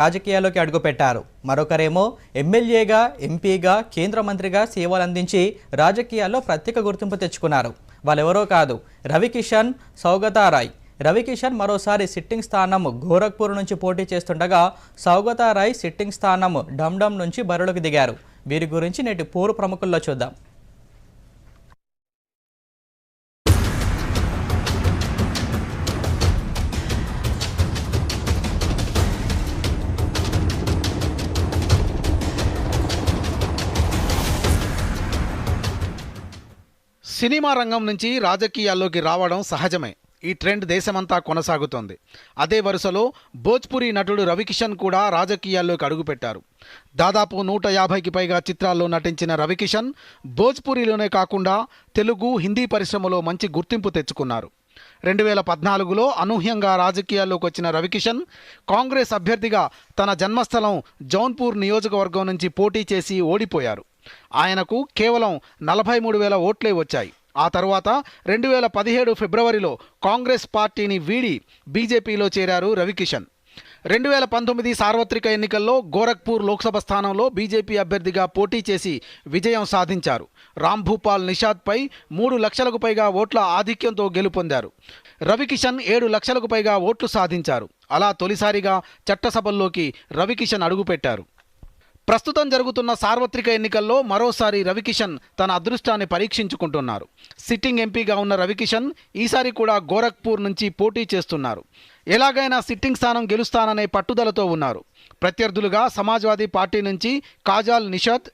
రాజకీయాల్లోకి అడుగుపెట్టారు. మరొకరేమో ఎమ్మెల్యేగా ఎంపీగా కేంద్ర మంత్రిగా సేవలందించి రాజకీయాల్లో ప్రత్యేక గుర్తింపు తెచ్చుకున్నారు. వాళ్ళెవరో కాదు రవికిషన్ సౌగతారాయ్. రవికిషన్ మరోసారి సిట్టింగ్ స్థానం గోరఖ్పూర్ నుంచి పోటీ చేస్తుండగా సౌగతారాయ్ సిట్టింగ్ స్థానం డమ్డమ్ నుంచి బరులకు దిగారు. వీరి గురించి నేటి పూర్వ ప్రముఖుల్లో చూద్దాం. సినిమా రంగం నుంచి రాజకీయాల్లోకి రావడం సహజమే. ఈ ట్రెండ్ దేశమంతా కొనసాగుతోంది. అదే వరుసలో భోజ్పురి నటుడు రవికిషన్ కూడా రాజకీయాల్లోకి అడుగుపెట్టారు. దాదాపు నూట యాభైకి పైగా చిత్రాల్లో నటించిన రవికిషన్ భోజ్పురిలోనే కాకుండా తెలుగు హిందీ పరిశ్రమలో మంచి గుర్తింపు తెచ్చుకున్నారు. రెండు వేల పద్నాలుగులో అనూహ్యంగా రాజకీయాల్లోకి వచ్చిన రవికిషన్ కాంగ్రెస్ అభ్యర్థిగా తన జన్మస్థలం జౌన్పూర్ నియోజకవర్గం నుంచి పోటీ చేసి ఓడిపోయారు. ఆయనకు కేవలం నలభై మూడు వేల ఓట్లే వచ్చాయి. ఆ తర్వాత రెండు వేల పదిహేడు ఫిబ్రవరిలో కాంగ్రెస్ పార్టీని వీడి బీజేపీలో చేరారు రవికిషన్. రెండు వేల పంతొమ్మిది సార్వత్రిక ఎన్నికల్లో గోరఖ్పూర్ లోక్సభ స్థానంలో బీజేపీ అభ్యర్థిగా పోటీ చేసి విజయం సాధించారు. రామ్ భూపాల్ నిషాద్పై మూడు లక్షలకు పైగా ఓట్ల ఆధిక్యంతో గెలుపొందారు. రవికిషన్ ఏడు లక్షలకు పైగా ఓట్లు సాధించారు. అలా తొలిసారిగా చట్టసభల్లోకి రవికిషన్ అడుగుపెట్టారు. ప్రస్తుతం జరుగుతున్న సార్వత్రిక ఎన్నికల్లో మరోసారి రవికిషన్ తన అదృష్టాన్ని పరీక్షించుకుంటున్నారు. సిట్టింగ్ ఎంపీగా ఉన్న రవికిషన్ ఈసారి కూడా గోరఖ్పూర్ నుంచి పోటీ చేస్తున్నారు. ఎలాగైనా సిట్టింగ్ స్థానం గెలుస్తాననే పట్టుదలతో ఉన్నారు. ప్రత్యర్థులుగా సమాజ్వాదీ పార్టీ నుంచి కాజాల్ నిషాద్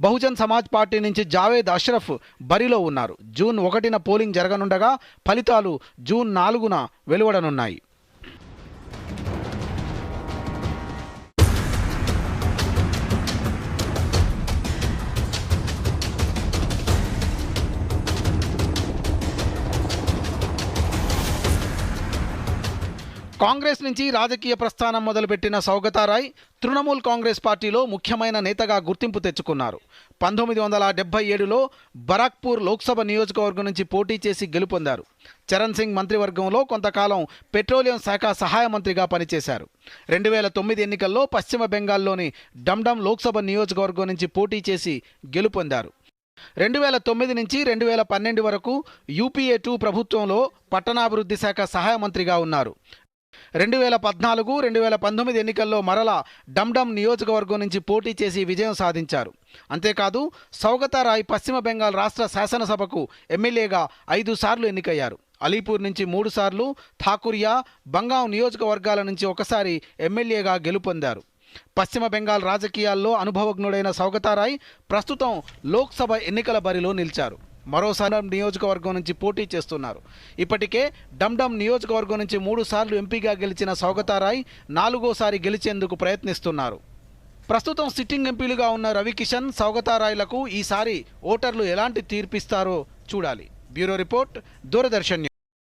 బహుజన్ సమాజ్ పార్టీ నుంచి జావేద్ అష్రఫ్ బరిలో ఉన్నారు. జూన్ ఒకటిన పోలింగ్ జరగనుండగా ఫలితాలు జూన్ నాలుగున వెలువడనున్నాయి. కాంగ్రెస్ నుంచి రాజకీయ ప్రస్థానం మొదలుపెట్టిన సౌగతారాయ్ తృణమూల్ కాంగ్రెస్ పార్టీలో ముఖ్యమైన నేతగా గుర్తింపు తెచ్చుకున్నారు. పంతొమ్మిది వందల డెబ్బై ఏడులో బరాక్పూర్ లోక్సభ నియోజకవర్గం నుంచి పోటీ చేసి గెలుపొందారు. చరణ్ సింగ్ మంత్రివర్గంలో కొంతకాలం పెట్రోలియం శాఖ సహాయ మంత్రిగా పనిచేశారు. రెండు వేల తొమ్మిది ఎన్నికల్లో పశ్చిమ బెంగాల్లోని డమ్డమ్ లోక్సభ నియోజకవర్గం నుంచి పోటీ చేసి గెలుపొందారు. రెండు వేల తొమ్మిది నుంచి రెండు వేల పన్నెండు వరకు యూపీఏ టూ ప్రభుత్వంలో పట్టణాభివృద్ధి శాఖ సహాయ మంత్రిగా ఉన్నారు. రెండు వేల పద్నాలుగు రెండు వేల పంతొమ్మిది ఎన్నికల్లో మరలా డమ్డమ్ నియోజకవర్గం నుంచి పోటీ చేసి విజయం సాధించారు. అంతేకాదు సౌగతారాయ్ పశ్చిమ బెంగాల్ రాష్ట్ర శాసనసభకు ఎమ్మెల్యేగా ఐదు సార్లు ఎన్నికయ్యారు. అలీపూర్ నుంచి మూడుసార్లు ఠాకూరియా బంగాం నియోజకవర్గాల నుంచి ఒకసారి ఎమ్మెల్యేగా గెలుపొందారు. పశ్చిమ బెంగాల్ రాజకీయాల్లో అనుభవజ్ఞుడైన సౌగతారాయ్ ప్రస్తుతం లోక్సభ ఎన్నికల బరిలో నిలిచారు. మరోసారి నియోజకవర్గం నుంచి పోటీ చేస్తున్నారు. ఇప్పటికే డమ్డమ్ నియోజకవర్గం నుంచి మూడుసార్లు ఎంపీగా గెలిచిన సౌగతారాయ్ నాలుగోసారి గెలిచేందుకు ప్రయత్నిస్తున్నారు. ప్రస్తుతం సిట్టింగ్ ఎంపీలుగా ఉన్న రవికిషన్ సౌగతారాయ్లకు ఈసారి ఓటర్లు ఎలాంటి తీర్పిస్తారో చూడాలి. Bureau report Doordarshan